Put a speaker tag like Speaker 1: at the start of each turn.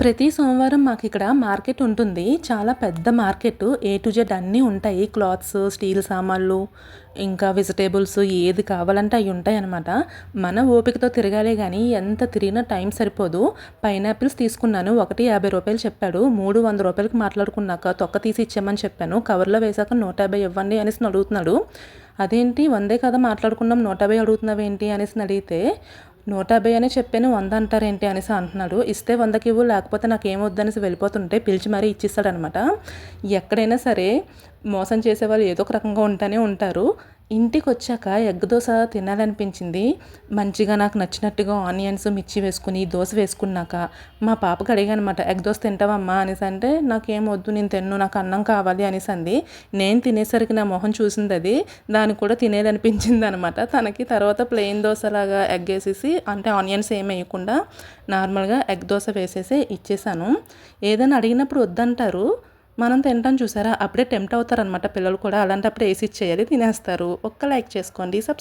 Speaker 1: ప్రతి సోమవారం మాకు ఇక్కడ మార్కెట్ ఉంటుంది. చాలా పెద్ద మార్కెట్. ఏ టు జెడ్ అన్నీ ఉంటాయి. క్లాత్స్ స్టీల్ సామాన్లు ఇంకా వెజిటేబుల్స్ ఏది కావాలంటే అవి ఉంటాయి అనమాట మన ఓపికతో తిరగాలి కానీ ఎంత తిరిగినా టైం సరిపోదు. పైనాపిల్స్ తీసుకున్నాను. ఒకటి యాభై రూపాయలు చెప్పాడు. మూడు వంద రూపాయలకి మాట్లాడుకున్నాక తొక్క తీసి ఇచ్చామని చెప్పాను. కవర్లో వేసాక నూట యాభై ఇవ్వండి అనేసి అడుగుతున్నాడు అదేంటి? వందే కదా మాట్లాడుకున్నాం. నూట యాభై అడుగుతున్నావు ఏంటి అనేసి అడిగితే నూట యాభై అని చెప్పాను వంద అంటారేంటి అనేసి అంటున్నాడు. ఇస్తే వందకి ఇవ్వు లేకపోతే నాకేమొద్దనేసి వెళ్ళిపోతుంటే పిలిచి మరీ ఇచ్చిస్తాడనమాట. ఎక్కడైనా సరే మోసం చేసేవాళ్ళు ఏదో ఒక రకంగా ఉంటూనే ఉంటారు. ఇంటికి వచ్చాక ఎగ్ దోశ తినాలనిపించింది. మంచిగా నాకు నచ్చినట్టుగా ఆనియన్స్ మిర్చి వేసుకుని దోశ వేసుకున్నాక మా పాపకి అడిగాను అనమాట ఎగ్ దోశ తింటావమ్మా? అనేసి అంటే నాకేం వద్దు నేను తిన్ను నాకు అన్నం కావాలి అనేసి అంది. నేను తినేసరికి నా మొహం చూసింది అది దానికి కూడా తినేదనిపించింది అనమాట తనకి తర్వాత ప్లెయిన్ దోశలాగా ఎగ్ వేసేసి అంటే ఆనియన్స్ ఏం వేయకుండా నార్మల్గా ఎగ్ దోశ వేసేసి ఇచ్చేసాను. ఏదైనా అడిగినప్పుడు వద్దంటారు. మనం తింటాం చూసారా? అప్పుడే టెంప్ట్ అవుతారనమాట పిల్లలు కూడా. అలాంటప్పుడు వేసి ఇచ్చేయాలి తినేస్తారు. ఒక్క లైక్ చేసుకోండి. సబ్స్క్రైబ్